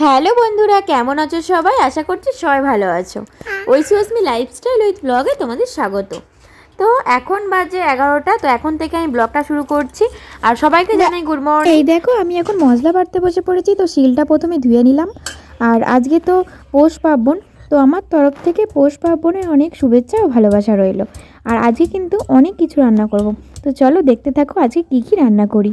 Hello বন্ধুরা কেমন আছো সবাই? আশা করছি সবাই ভালো আছো। ঐশী অস্মি লাইফস্টাইল উইথ ব্লগে তোমাদের স্বাগত। তো এখন বাজে এগারোটা তো এখন থেকে আমি ব্লগটা শুরু করছি। আর সবাইকে জানাই গুড মর্নিং এই দেখো আমি এখন মশলা বাটতে বসে পড়েছি তো শিলটা প্রথমে ধুয়ে নিলাম। আর আজকে তো পৌষ পার্বণ তো আমার তরফ থেকে পৌষ পার্বণের অনেক শুভেচ্ছা ও ভালোবাসা রইল। আর আজকে কিন্তু অনেক কিছু রান্না করব। তো চলো দেখতে থাকো আজকে কী কী রান্না করি।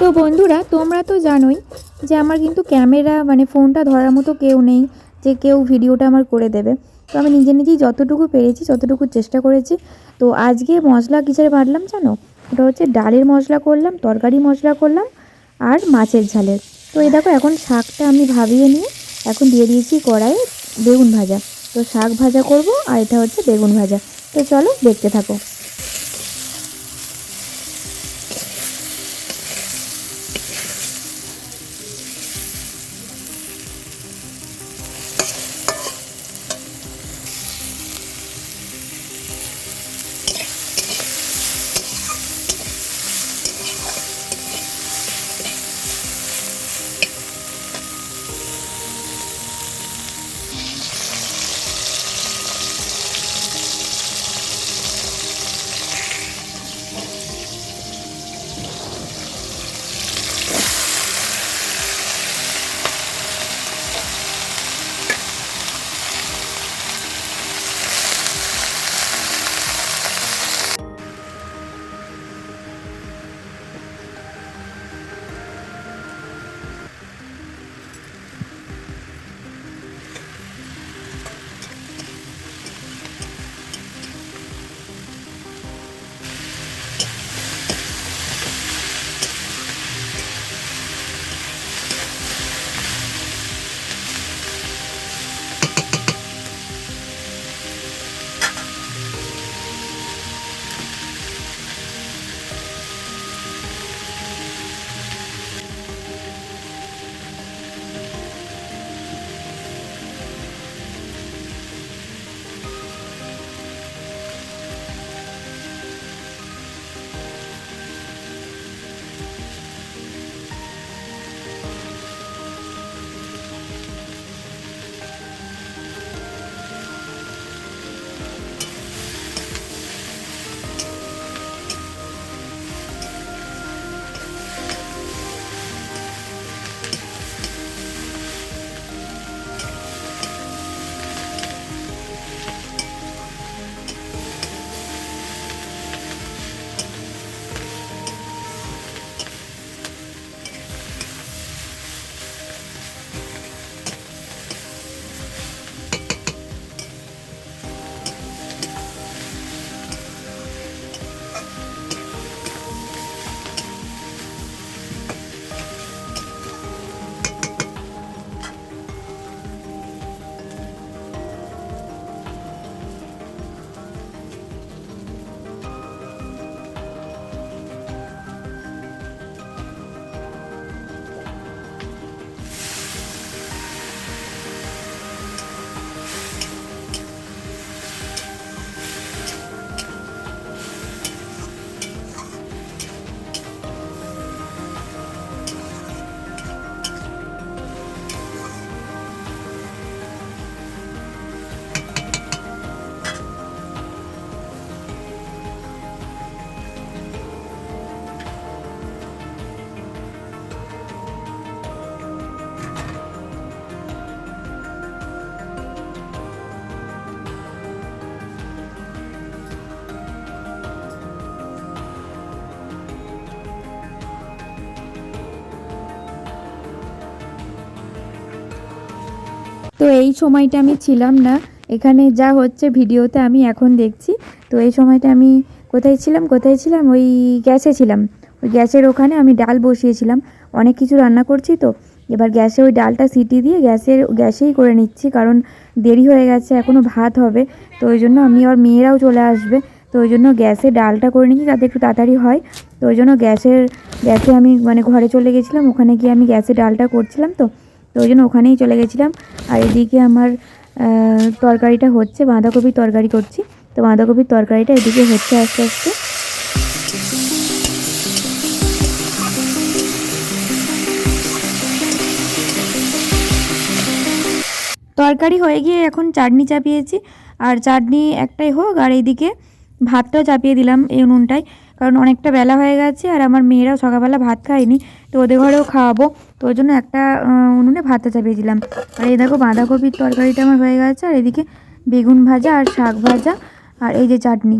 তো বন্ধুরা, তোমরা তো জানোই যে আমার কিন্তু ক্যামেরা মানে ফোনটা ধরার মতো কেউ নেই যে কেউ ভিডিওটা আমার করে দেবে। তো আমি নিজে নিজেই যতটুকু পেরেছি, ততটুকু চেষ্টা করেছি। তো আজকে মশলা কিসের বাটলাম জানো? ওটা হচ্ছে ডালের মশলা করলাম, তরকারি মশলা করলাম আর মাছের ঝালের। তো এই দেখো, এখন শাকটা আমি ভাবিয়ে নিয়ে এখন দিয়ে দিয়েছি কড়াইয়ে বেগুন ভাজা। তো শাক ভাজা করব আর এটা হচ্ছে বেগুন ভাজা। তো চলো দেখতে থাকো। এই সময়টা আমি ছিলাম না। এখানে যা হচ্ছে ভিডিওতে আমি এখন দেখছি। তো এই সময়টা আমি কোথায় ছিলাম? কোথায় ছিলাম? ওই গ্যাসে ছিলাম। ওই গ্যাসের ওখানে আমি ডাল বসিয়েছিলাম। অনেক কিছু রান্না করছি তো। এবার গ্যাসে ওই ডালটা সিটি দিয়ে গ্যাসের, গ্যাসেই করে নিচ্ছি কারণ দেরি হয়ে গেছে এখনও ভাত হবে। তো ওই জন্য আমি আর মেয়েরাও চলে আসবে। তো ওই জন্য গ্যাসে ডালটা করে নিচ্ছি যাতে একটু তাড়াতাড়ি হয়। তো ওই জন্য গ্যাসের, গ্যাসে আমি মানে ঘরে চলে গেছিলাম। ওখানে গিয়ে আমি গ্যাসে ডালটা করছিলাম তো। তো ওই জন্য ওখানেই চলে গেছিলাম। আর এদিকে আমার তরকারিটা হচ্ছে, বাঁধাকপির তরকারি করছি। তো বাঁধাকপির তরকারিটা এদিকে হচ্ছে আস্তে আস্তে। তরকারি হয়ে গিয়ে এখন চাটনি চাপিয়েছি। আর চাটনি একটাই হোক, আর এইদিকে ভাতটাও চাপিয়ে দিলাম এই উনুনটায়। কারণ অনেকটা বেলা হয়ে গেছে, আর আমার মেয়েরাও সকালবেলা ভাত খায়নি। তো ওদের ঘরেও খাওয়াবো। তো ওই জন্য একটা উনুনে ভাতটা চাপিয়ে দিলাম। আর এই দেখো বাঁধাকপির তরকারিটা আমার হয়ে গেছে, আর এদিকে বেগুন ভাজা আর শাক ভাজা আর এই যে চাটনি।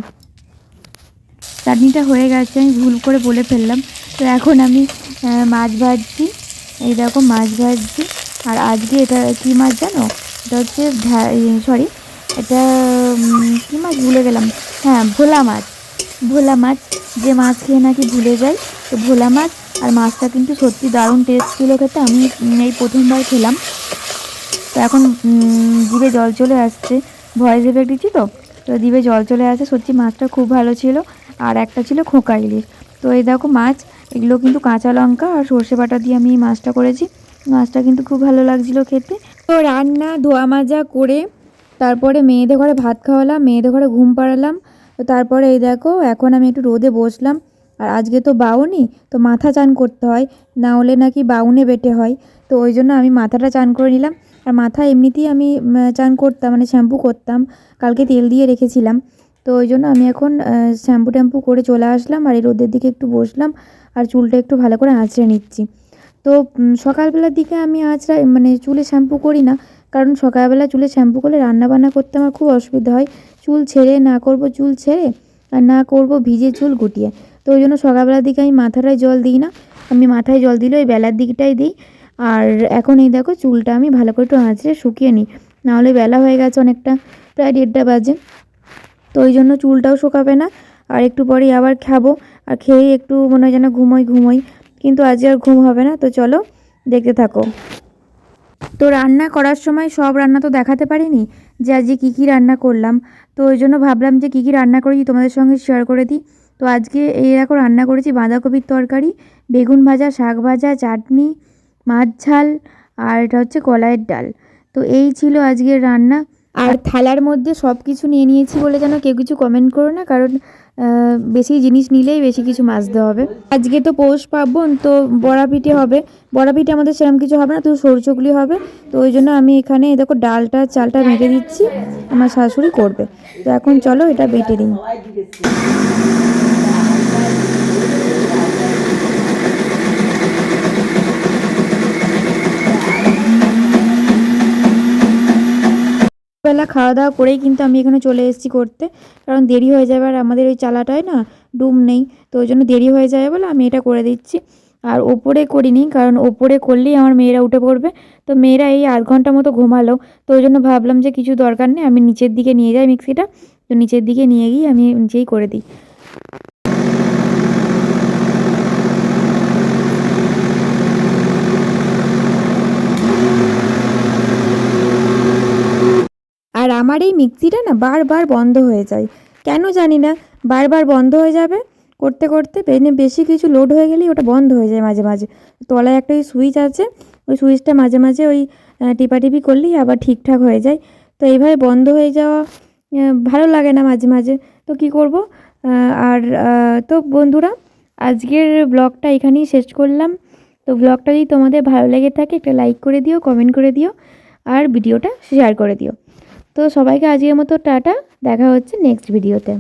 চাটনিটা হয়ে গেছে, আমি ভুল করে বলে ফেললাম। তো এখন আমি মাছ ভাজছি, এই দেখো মাছ ভাজছি। আর আজকে এটা কী মাছ জানো? এটা হচ্ছে সরি এটা কী মাছ ভুলে গেলাম। হ্যাঁ ভোলা মাছ। ভোলা মাছ, যে মাছ খেয়ে নাকি ভুলে যায়, তো ভোলা মাছ আর মাছটা কিন্তু সত্যি দারুণ টেস্ট ছিল খেতে। আমি এই প্রথমবার খেলাম। তো এখন জিভে জল চলে আসছে। ভয়েস এফেক্ট দিচ্ছি তো? তো জিভে জল চলে আসে সত্যি মাছটা খুব ভালো ছিল। আর একটা ছিল খোঁকা ইলিশ। তো এই দেখো মাছ, এগুলো কিন্তু কাঁচা লঙ্কা আর সর্ষে বাটা দিয়ে আমি এই মাছটা করেছি। মাছটা কিন্তু খুব ভালো লাগছিল খেতে। তো রান্না, ধোয়া মাজা করে তারপরে মেয়েদের ঘরে ভাত খাওয়ালাম, মেয়েদের ঘরে ঘুম পাড়ালাম। তো তারপরে এই দেখো, এখন আমি একটু রোদে বসলাম। আর আজকে তো বাউনি, তো মাথা চান করতে হয়, না হলে নাকি বাউনে বেটে হয়। তো ওই জন্য আমি মাথাটা চান করে নিলাম। আর মাথা এমনিতেই আমি চান করতাম মানে শ্যাম্পু করতাম, কালকে তেল দিয়ে রেখেছিলাম। তো ওই জন্য আমি এখন শ্যাম্পু ট্যাম্পু করে চলে আসলাম আর এই রোদের দিকে একটু বসলাম আর চুলটা একটু ভালো করে আঁচড়ে নিচ্ছি। তো সকালবেলার দিকে আমি আঁচড়া মানে চুলে শ্যাম্পু করি না, কারণ সকালবেলা চুলে শ্যাম্পু করলে রান্না বান্না করতে আমার খুব অসুবিধা হয়। চুল ছেড়ে না করব চুল ছেড়ে, আর না করব ভিজে চুল গুটিয়ে। তো ওই জন্য সকালবেলার দিকে আমি মাথাটায় জল দিই না। আমি মাথায় জল দিলে ওই বেলার দিকটাই দিই। আর এখন এই দেখো চুলটা আমি ভালো করে একটু আঁচড়ে শুকিয়ে নিই। নাহলে বেলা হয়ে গেছে অনেকটা, প্রায় দেড়টা বাজে। তো ওই জন্য চুলটাও শুকাবে না। আর একটু পরেই আবার খাব। আর খেয়েই একটু মনে হয় যেন ঘুমোই ঘুমোই। কিন্তু আজ আর ঘুম হবে না। তো চলো দেখতে থাকো। তো রান্না করার সময় সব রান্না তো দেখাতে পারিনি যে আজকে কী কী রান্না করলাম। তো ওই জন্য ভাবলাম যে কী কী রান্না করেছি তোমাদের সঙ্গে শেয়ার করে দিই। তো আজকে এই দেখো রান্না করেছি বাঁধাকপির তরকারি, বেগুন ভাজা, শাক ভাজা, চাটনি, মাছ ঝাল, আর এটা হচ্ছে কলাইয়ের ডাল। তো এই ছিল আজকের রান্না। আর থালার মধ্যে সব কিছু নিয়ে নিয়েছি বলে যেন কেউ কিছু কমেন্ট করো না, কারণ বেশি জিনিস নিলেই বেশি কিছু মাজতে হবে। আজকে তো পৌষ পার্বণ, তো বড়া পিঠে হবে। বড়া পিঠে আমাদের সেরকম কিছু হবে না, তো সরচুগলি হবে। তো ওই জন্য আমি এখানে দেখো ডালটা, চালটা বেটে দিচ্ছি। আমার শাশুড়ি করবে। তো এখন চলো এটা বেটে দিই। বেলা খাওয়া দাওয়া করেই কিন্তু আমি এখানে চলে এসেছি করতে। কারণ দেরি হয়ে যাবে আর আমাদের ওই চালাটায় না ডুম নেই, তো ওই জন্য দেরি হয়ে যাবে বলে আমি এটা করে দিচ্ছি। আর ওপরে করিনি, কারণ ওপরে করলেই আমার মেয়েরা উঠে পড়বে। তো মেয়েরা এই আধ ঘণ্টা মতো ঘুমালো, তো ওই জন্য ভাবলাম যে কিছু দরকার নেই, আমি নিচের দিকে নিয়ে যাই মিক্সিটা। তো নিচের দিকে নিয়ে গিয়ে আমি নিজেই করে দিই। আর আমার এই মিক্সিটা না বারবার বন্ধ হয়ে যায়। কেন জানি না, বারবার বন্ধ হয়ে যাবে করতে করতে, পেনে বেশি কিছু লোড হয়ে গেলেই ওটা বন্ধ হয়ে যায় মাঝে মাঝে। তলায় একটা ওই সুইচ আছে, ওই সুইচটা মাঝে মাঝে ওই টিপাটিপি করলেই আবার ঠিকঠাক হয়ে যায়। তো এইভাবে বন্ধ হয়ে যাওয়া ভালো লাগে না মাঝে মাঝে। তো কি করব? আর তো বন্ধুরা, আজকের ব্লগটা এখানেই শেষ করলাম। তো ব্লগটা যদি তোমাদের ভালো লেগে থাকে, একটা লাইক করে দিও কমেন্ট করে দিও, আর ভিডিওটা শেয়ার করে দিও। তো সবাইকে আজকের মতো টাটা দেখা হচ্ছে নেক্সট ভিডিওতে